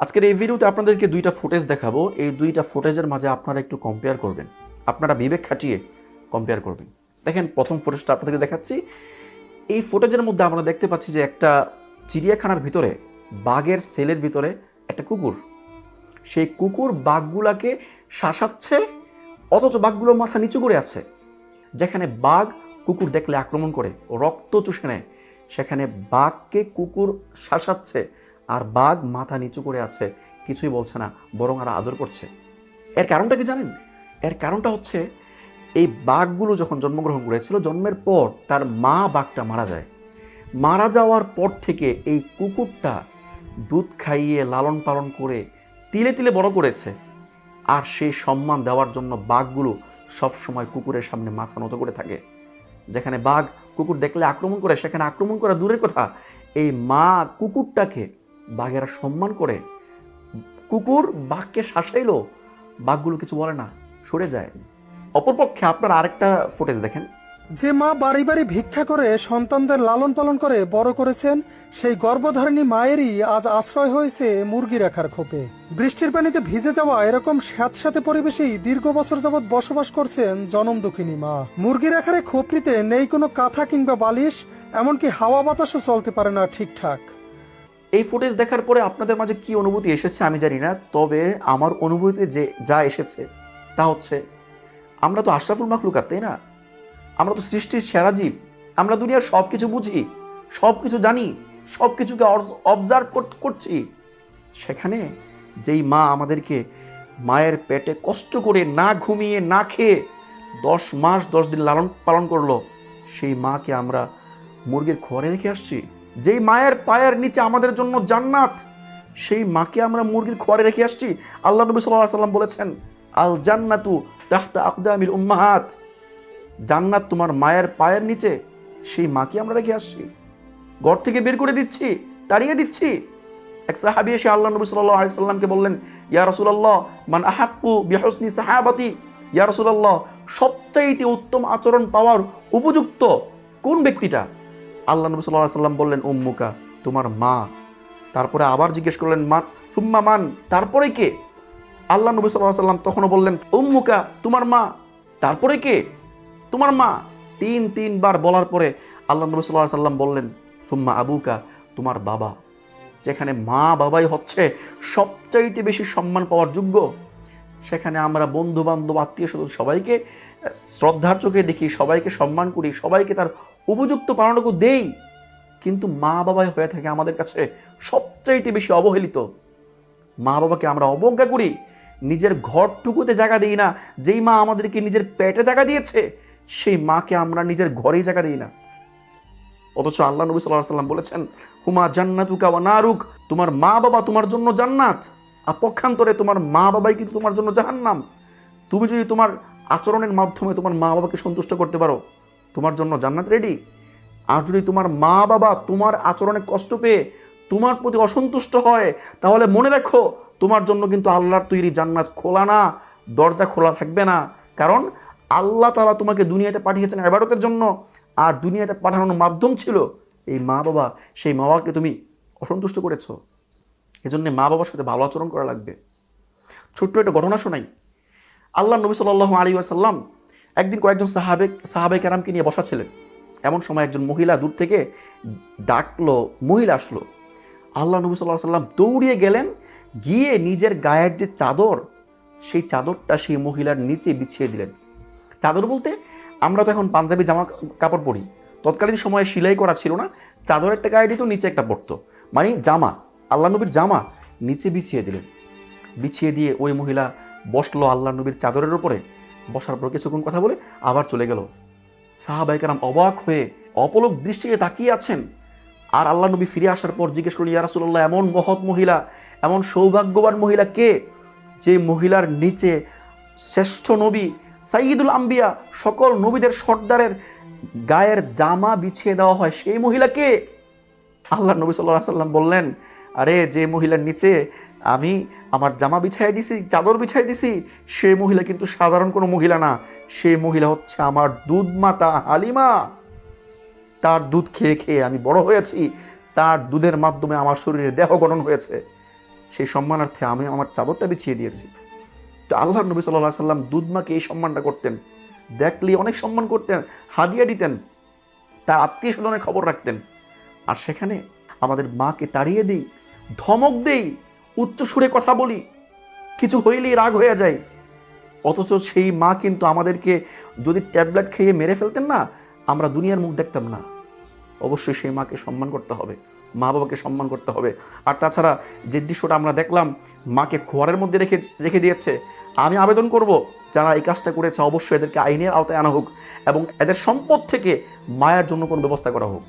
আজকের এই ভিডিওতে আপনাদেরকে দুইটা ফুটেজ দেখাবো। এই দুইটা ফুটেজের মাঝে আপনারা একটু কম্পেয়ার করবেন। আপনারা বিবেক খাটিয়ে কম্পেয়ার করবেন। দেখেন, প্রথম ফুটেজটা আপনাদেরকে দেখাচ্ছি। এই ফুটেজের মধ্যে আমরা দেখতে পাচ্ছি যে একটা চিড়িয়াখানার ভিতরে, বাঘের সেলের ভিতরে একটা কুকুর। সেই কুকুর বাঘগুলাকে শাসাচ্ছে, অথচ বাঘগুলোর মাথা নিচু করে আছে। যেখানে বাঘ কুকুর দেখলে আক্রমণ করে, রক্ত চুষে নেয়, সেখানে বাঘকে কুকুর শাসাচ্ছে আর বাঘ মাথা নিচু করে আছে, কিছুই বলছে না, বরং আর আদর করছে। এর কারণটা কি জানেন? এর কারণটা হচ্ছে, এই বাঘগুলো যখন জন্মগ্রহণ করেছিল, জন্মের পর তার মা বাঘটা মারা যায়। মারা যাওয়ার পর থেকে এই কুকুরটা দুধ খাইয়ে লালন পালন করে তিলে তিলে বড় করেছে। আর সেই সম্মান দেওয়ার জন্য বাঘগুলো সবসময় কুকুরের সামনে মাথা নত করে থাকে। যেখানে বাঘ কুকুর দেখলে আক্রমণ করে, সেখানে আক্রমণ করা দূরের কথা। এই মা কুকুরটাকে বাঘেরা সম্মান করে, কুকুর বাঘকে শাসাইলো, বাঘগুলো কিছু বলে না, সরে যায়। অপরপক্ষে আপনারা আরেকটা ফুটেজ দেখেন। যে মা বাড়ি বাড়ি ভিক্ষা করে সন্তানদের লালন পালন করে বড় করেছেন, সেই গর্ভধারিণী মায়েরই আজ আশ্রয় হয়েছে মুরগি রাখার খোপে। বৃষ্টির পানিতে ভিজে যাওয়া এরকম স্যাঁতস্যাঁতে পরিবেশেই দীর্ঘ বছর যাবৎ বসবাস করছেন জনম দুঃখিনী মা। মুরগি রাখার খোপড়িতে নেই কোনো কাঁথা কিংবা বালিশ, এমনকি হাওয়া বাতাসও চলতে পারে না ঠিকঠাক। এই ফুটেজ দেখার পরে আপনাদের মাঝে কি অনুভূতি এসেছে আমি জানি না, তবে আমার অনুভূতি যে যা এসেছে তা হচ্ছে, আমরা তো আশরাফুল মাখলুকাত, তাই না? আমরা তো সৃষ্টির সেরা জীব, আমরা দুনিয়ার সব কিছু বুঝি সব কিছু জানি সব কিছুকে অবজার্ভ করছি। সেখানে যেই মা আমাদেরকে মায়ের পেটে কষ্ট করে না ঘুমিয়ে, না খেয়ে দশ মাস, দশ দিন লালন পালন করল, সেই মাকে আমরা মুরগির খড়ে রেখে আসছি। যেই মায়ের পায়ের নিচে আমাদের জন্য জান্নাত, সেই মাকে আমরা মুরগির খোয়ারে রেখে আসছি। আল্লাহ নবী সাল্লাহ সাল্লাম বলেছেন আল জান্নাতু তাহতা আকদামিল উম্মাহাত। জান্নাত তোমার মায়ের পায়ের নিচে, সেই মাকে আমরা রেখে আসছি। ঘর থেকে বের করে দিচ্ছি, তাড়িয়ে দিচ্ছি। এক সাহাবি এসে আল্লাহ নবী সাল্লাহ বললেন, ইয়া রসুলাল্লাহ, মান আহাক্কু বিহসনি সাহাবাতি? ইয়া রসুলাল্লাহ, সবচাইতে উত্তম আচরণ পাওয়ার উপযুক্ত কোন ব্যক্তিটা? আল্লাহ নবী সাল্লাহ সাল্লাম বললেন, উম্মুকা, তোমার মা। তারপরে আবার জিজ্ঞেস করলেন, মা, সুম্মা মান? তারপরে কে? আল্লাহ নবী সাল্লাহ সাল্লাম তখনও বললেন, উম্মুকা, তোমার মা। তারপরে কে? তোমার মা। তিন, তিনবার বলার পরে আল্লাহ নবী সাল্লাহ সাল্লাম বললেন, সুম্মা আবুকা, তোমার বাবা। যেখানে মা বাবাই হচ্ছে সবচাইতে বেশি সম্মান পাওয়ার যোগ্য সেখানে আমরা বন্ধু বান্ধব আত্মীয় স্বজন সবাইকে শ্রদ্ধার চোখে দেখি, সবাইকে সম্মান করি, সবাইকে তার উপযুক্ত পালনটুকু দেই। কিন্তু মা বাবাই হয়ে থাকে আমাদের কাছে সবচাইতে বেশি অবহেলিত। মা বাবাকে আমরা অবজ্ঞা করি, নিজের ঘরটুকুতে জায়গা দিই না, যেই মা আমাদেরকে নিজের পেটে জায়গা দিয়েছে, সেই মাকে আমরা নিজের ঘরেই জায়গা দিই না। অথচ আল্লাহ নবী সাল্লাহ সাল্লাম বলেছেন, হুমা জান্নাতুকা ওয়া নারুক, তোমার মা বাবা তোমার জন্য জান্নাত। পক্ষান্তরে তোমার মা বাবাই কিন্তু তোমার জন্য জাহান্নাম। তুমি যদি তোমার আচরণের মাধ্যমে তোমার মা বাবাকে সন্তুষ্ট করতে পারো, তোমার জন্য জান্নাত রেডি আর যদি তোমার মা বাবা তোমার আচরণে কষ্ট পেয়ে তোমার প্রতি অসন্তুষ্ট হয়, তাহলে মনে রাখো, তোমার জন্য কিন্তু আল্লাহর তৈরি জান্নাত খোলা না, দরজা খোলা থাকবে না। কারণ আল্লাহ তারা তোমাকে দুনিয়াতে পাঠিয়েছেন এবারতের জন্য, আর দুনিয়াতে পাঠানোর মাধ্যম ছিল এই মা বাবা। সেই মা বাবাকে তুমি অসন্তুষ্ট করেছ। এজন্য মা বাবার সাথে ভালো আচরণ করা লাগবে। ছোট্ট একটা ঘটনা শোনাই। আল্লাহ নবী সাল্লাহ আলী আসাল্লাম একদিন কয়েকজন সাহাবে সাহাবে কারামকে নিয়ে বসা ছিলেন এমন সময় একজন মহিলা দূর থেকে ডাকলো, মহিলা আসলো। আল্লাহ নবী সাল্লাহ সাল্লাম দৌড়িয়ে গেলেন, গিয়ে নিজের গায়ের যে চাদর, সেই চাদরটা সেই মহিলার নিচে বিছিয়ে দিলেন। চাদর বলতে আমরা তো এখন পাঞ্জাবি জামা কাপড় পরি। তৎকালীন সময়ে সেলাই করা ছিল না চাদর একটা গায়ে দিত, নিচে একটা পড়তো মানে জামা। আল্লাহ নবীর জামা নিচে বিছিয়ে দিলেন। বিছিয়ে দিয়ে ওই মহিলা বসল আল্লাহ নবীর চাদরের ওপরে বসার পর কিছুক্ষণ কথা বলে আবার চলে গেল। সাহাবাইকারাম অবাক হয়ে অপলক দৃষ্টিতে তাকিয়ে আছেন। আর আল্লাহ নবী ফিরে আসার পর জিজ্ঞেস করলেন, ইয়া রাসূলুল্লাহ, এমন মহৎ মহিলা, এমন সৌভাগ্যবান মহিলা কে যে মহিলার নিচে শ্রেষ্ঠ নবী সাইয়দুল আম্বিয়া, সকল নবীদের সর্দারের গায়ের জামা বিছিয়ে দেওয়া হয়, সেই মহিলাকে আল্লাহ নবী সাল্লাহ সাল্লাম বললেন আরে যে মহিলার নিচে আমি আমার জামা বিছাই দিছি, চাদর বিছাই দিছি, সে মহিলা কিন্তু সাধারণ কোনো মহিলা না। সে মহিলা হচ্ছে আমার দুধ মাতা হালিমা। তার দুধ খেয়ে খেয়ে আমি বড় হয়েছি। তার দুধের মাধ্যমে আমার শরীরে দেহ গঠন হয়েছে। সেই সম্মানার্থে আমি আমার চাদরটা বিছিয়ে দিয়েছি। তো আল্লাহ নবী সাল্লাহ সাল্লাম দুধ মাকে এই সম্মানটা করতেন। দেখলে অনেক সম্মান করতেন, হাদিয়া দিতেন, তার আত্মীয় স্বজনের খবর রাখতেন। আর সেখানে আমাদের মাকে তাড়িয়ে দিই ধমক দেই, উচ্চ সুরে কথা বলি, কিছু হইলেই রাগ হয়ে যায়। অথচ সেই মা কিন্তু আমাদেরকে যদি ট্যাবলেট খেয়ে মেরে ফেলতেন না, আমরা দুনিয়ার মুখ দেখতাম না। অবশ্যই সেই মাকে সম্মান করতে হবে, মা বাবাকে সম্মান করতে হবে। আর তাছাড়া যে দৃশ্যটা আমরা দেখলাম, মাকে খোয়ারের মধ্যে রেখে রেখে দিয়েছে, আমি আবেদন করব, যারা এই কাজটা করেছে, অবশ্যই এদেরকে আইনের আওতায় আনা হোক এবং এদের সম্পদ থেকে মায়ের জন্য কোনো ব্যবস্থা করা হোক।